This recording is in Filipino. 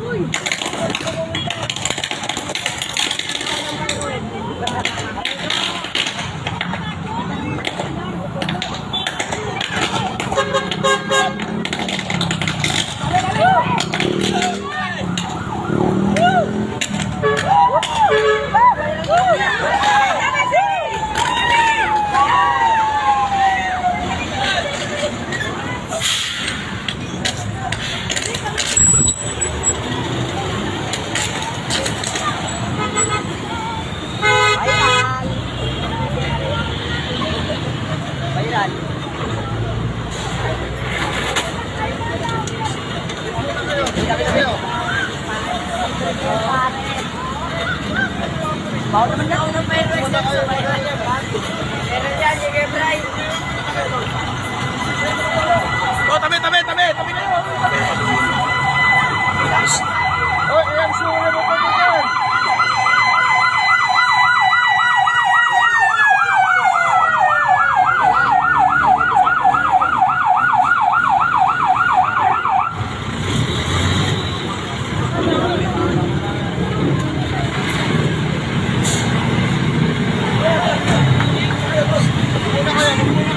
uy! Mao naman na. Mao naman na.